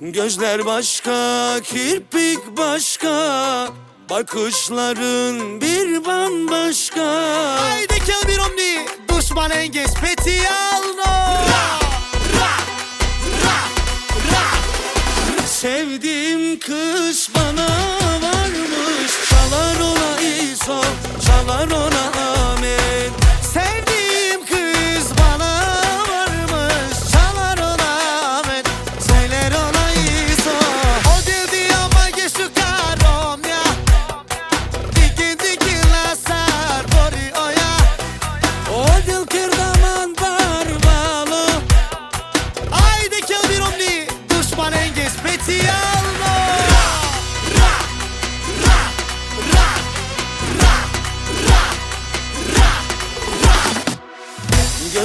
Gözler başka, kirpik başka Bakışların bir bambaşka. Haydi kill bir omni Düşman engel specijalno Sevdiğim kız bana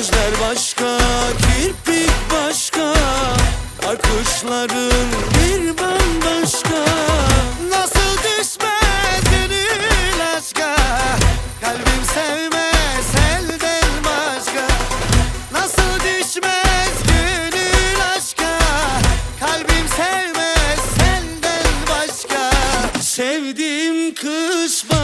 Gözler başka, kirpik başka. Bakışların bir bambaşka. Nasıl düşmez gönül aşka? Kalbim sevmez elden başka. Nasıl düşmez gönül aşka? Kalbim sevmez senden başka. Sevdiğim kız bana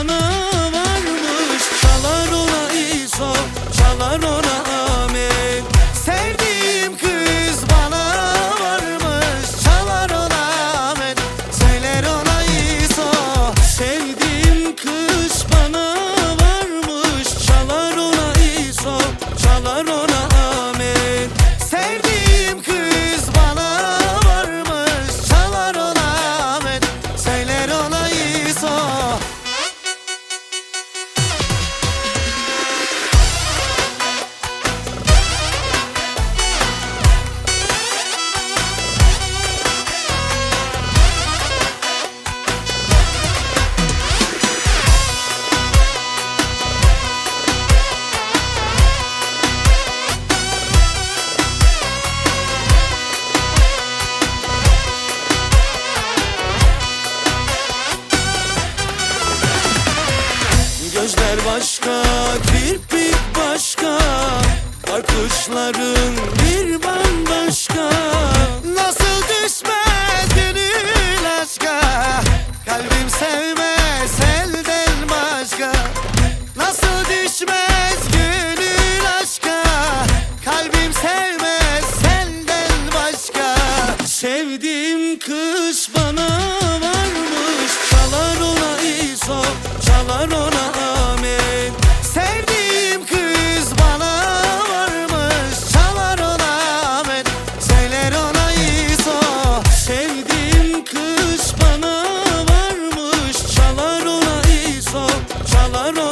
Gözler başka, kirpik başka. Bakışların bir bambaşka Nasıl düşmez gönül aşka? Kalbim sevmez elden başka. Nasıl düşmez gönül aşka? Kalbim sevmez senden başka. Sevdiğim kız bana dağlara